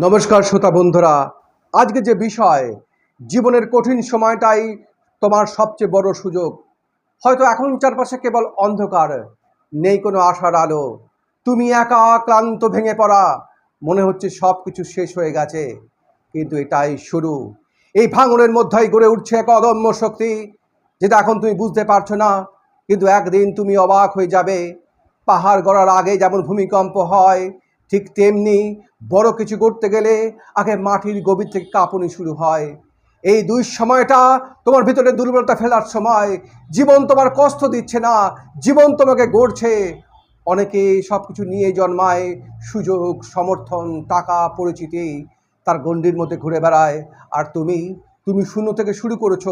নমস্কার শ্রোতা বন্ধুরা। আজকে যে বিষয়, জীবনের কঠিন সময়টাই তোমার সবচেয়ে বড় সুযোগ। হয়তো এখন চারপাশে কেবল অন্ধকার, নেই কোনো আশার আলো। তুমি একা ক্লান্ত ভেঙে পড়া, মনে হচ্ছে সব কিছু শেষ হয়ে গেছে। কিন্তু এটাই শুরু। এই ভাঙনের মধ্যেই গড়ে উঠছে এক অদম্য শক্তি, যেটা এখন তুমি বুঝতে পারছ না। কিন্তু একদিন তুমি অবাক হয়ে যাবে। পাহাড় গড়ার আগে যেমন ভূমিকম্প হয় ঠিক তেমনি বড় কিছু করতে গেলে আগে মাটির গভীর থেকে কাঁপুনি শুরু হয়। এই দুই সময়টা তোমার ভিতরে দুর্বলতা ফেলার সময়। জীবন তোমার কষ্ট দিচ্ছে না, জীবন তোমাকে গড়ছে। অনেকে সব কিছু নিয়ে জন্মায়, সুযোগ, সমর্থন, টাকা, পরিচিতি, তার গণ্ডির মধ্যে ঘুরে বেড়ায়। আর তুমি তুমি শূন্য থেকে শুরু করেছ,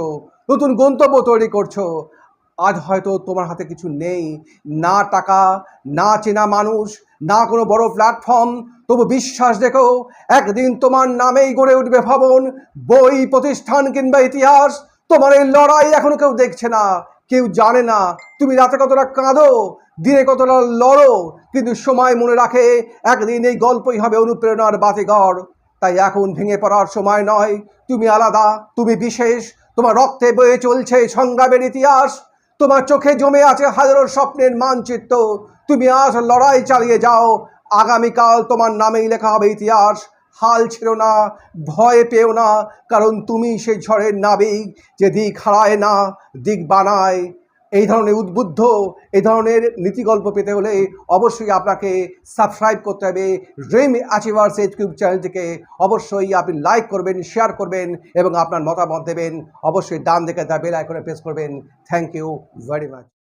নতুন গন্তব্য তৈরি করছ। আজ হয়তো তোমার হাতে কিছু নেই। না টাকা, না চেনা মানুষ, না কোনো বড় প্ল্যাটফর্ম তবু বিশ্বাস দেখো একদিন তোমার নামেই গড়ে উঠবে ভবন, বই, প্রতিষ্ঠান কিংবা ইতিহাস। তোমার এই লড়াই এখনও কেউ দেখছে না, কেউ জানে না। তুমি রাতে কতটা কাঁদো, দিনে কতটা লড়ো। কিন্তু সময় মনে রাখে, একদিন এই গল্পই হবে অনুপ্রেরণার বাতিঘর। তাই এখন ভেঙে পড়ার সময় নয়। তুমি আলাদা, তুমি বিশেষ। তোমার রক্তে বয়ে চলছে সংগ্রামের ইতিহাস। তোমার চোখে জমে আছে হাজারো স্বপ্নের মানচিত্র। তুমি আজ লড়াই চালিয়ে যাও। আগামীকাল তোমার নামেই লেখা হবে ইতিহাস। হাল ছিল না, ভয় পেও না, কারণ তুমি সেই ঝড়ের নাবিক যে দিক হারায় না, দিক বানায়। এই ধরনের উদ্বুদ্ধ, এই ধরনের নীতিগল্প পেতে হলে অবশ্যই আপনাকে সাবস্ক্রাইব করতে হবে। ড্রিম অ্যাচিভার্স ইউটিউব চ্যানেলটিকে অবশ্যই আপনি লাইক করবেন শেয়ার করবেন এবং আপনার মতামত দেবেন। অবশ্যই ডান দিকে তার বেল আইকনে প্রেস করবেন। Thank you very much